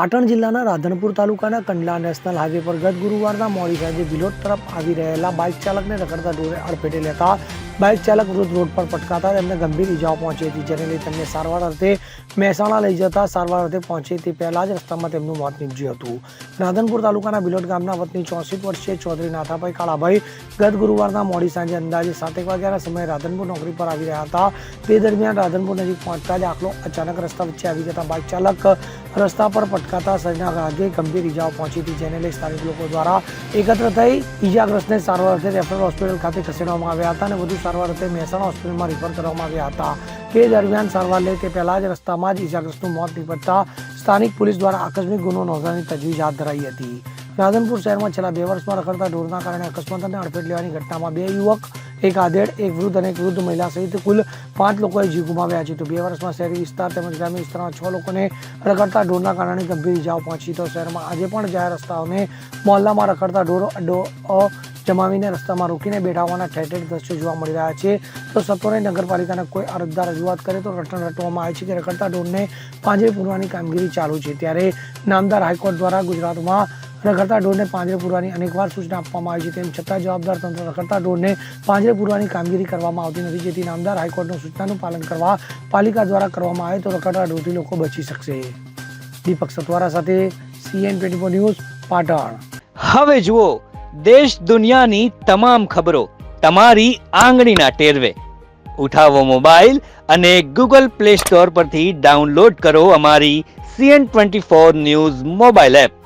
પાટણ જિલ્લાના રાધનપુર તાલુકાના Kandla national highway પર ગત ગુરુવારના મોડી સાંજે વિલોટ તરફ આવી રહેલા બાઇક ચાલકને રખડતા ઢોરે અડફેટે લેતા બાઇક ચાલક વૃદ્ધ રોડ પર પટકાતા તેમને ગંભીર ઇજાઓ પહોંચી હતી, જેને લઈ તેમને સારવાર અર્થે મહેસાણા લઈ જતા સારવાર અર્થે પહોંચે તે પહેલાં જ રસ્તામાં તેમનું મોત નીપજ્યું હતું. રાધનપુર તાલુકાના બિલોટ ગામના વતની ચોસઠ વર્ષીય ચૌધરી નાથાભાઈ કાળાભાઈ ગત ગુરુવારના મોડી સાંજે અંદાજે સાતેક વાગ્યાના સમયે રાધનપુર નોકરી પર આવી રહ્યા હતા. તે દરમિયાન રાધનપુર નજીક પહોંચતા જ આખલો અચાનક રસ્તા વચ્ચે આવી જતા બાઇક ચાલક રસ્તા પર પટકાતા સજના ભાગે ગંભીર ઇજાઓ પહોંચી હતી, જેને લઈ સ્થાનિક લોકો દ્વારા એકત્ર થઈ ઇજાગ્રસ્તને સારવાર અર્થે રેફરલ હોસ્પિટલ ખાતે ખસેડવામાં આવ્યા હતા અને વધુ સારવાર અર્થે મહેસાણા હોસ્પિટલમાં રિફર કરવામાં આવ્યા હતા. તે દરમિયાન સારવાર લે તે પહેલા જ રસ્તામાં જ ઇજાગ્રસ્તનું મોત નીપજતા સ્થાનિક પોલીસ દ્વારા આકસ્મિક ગુનો નોંધવાની તજવીજ હાથ ધરાઈ હતી. રાધનપુર શહેરમાં છેલ્લા બે વર્ષમાં રખડતા ઢોરના કારણે અકસ્માત અને અડફેટ લેવાની ઘટનામાં બે યુવક એક આધેડ, એક વૃદ્ધ અને એક વૃદ્ધ મહિલા સહિત કુલ પાંચ લોકોએ જીવ ગુમાવ્યા છે. તો બે વર્ષમાં શહેરી વિસ્તાર તેમજ ગ્રામ્ય વિસ્તારમાં છ લોકોને રખડતા ઢોરના કારણે ગંભીર ઇજાઓ પહોંચી. તો શહેરમાં આજે પણ જાહેર રસ્તાઓને મોહલ્લામાં રખડતા ઢોર જમાવીને રસ્તામાં રોકીને બેઠા હોવાના ઠેર દ્રશ્યો જોવા મળી રહ્યા છે. તો સત્વરે નગરપાલિકાના કોઈ અરજદાર રજૂઆત કરે તો રટણ રટવામાં આવે છે કે રખડતા ઢોરને પાંજરે પૂરવાની કામગીરી ચાલુ છે. ત્યારે નામદાર હાઈકોર્ટ દ્વારા ગુજરાતમાં રખડતા ઢોરને પાંજરે પૂરવાની અનેકવાર સૂચના આપવામાં આવી છે. તેમ છતાં જવાબદાર તંત્ર રખડતા ઢોરને પાંજરે પૂરવાની કામગીરી કરવામાં આવતી નથી. જેથી નામદાર હાઈકોર્ટનું સૂચનાનું પાલન કરવા પાલિકા દ્વારા કરવામાં આવે તો રખડતા ઢોરથી લોકો બચી શકશે. દીપક સતવારા સાથે CN twenty four news, Patan. હવે જુઓ, દેશ દુનિયાની તમામ ખબરો તમારી આંગળીના ટેરવે. ઉઠાવો મોબાઈલ અને ગૂગલ પ્લે સ્ટોર પરથી ડાઉનલોડ કરો અમારી CN twenty four news mobile app.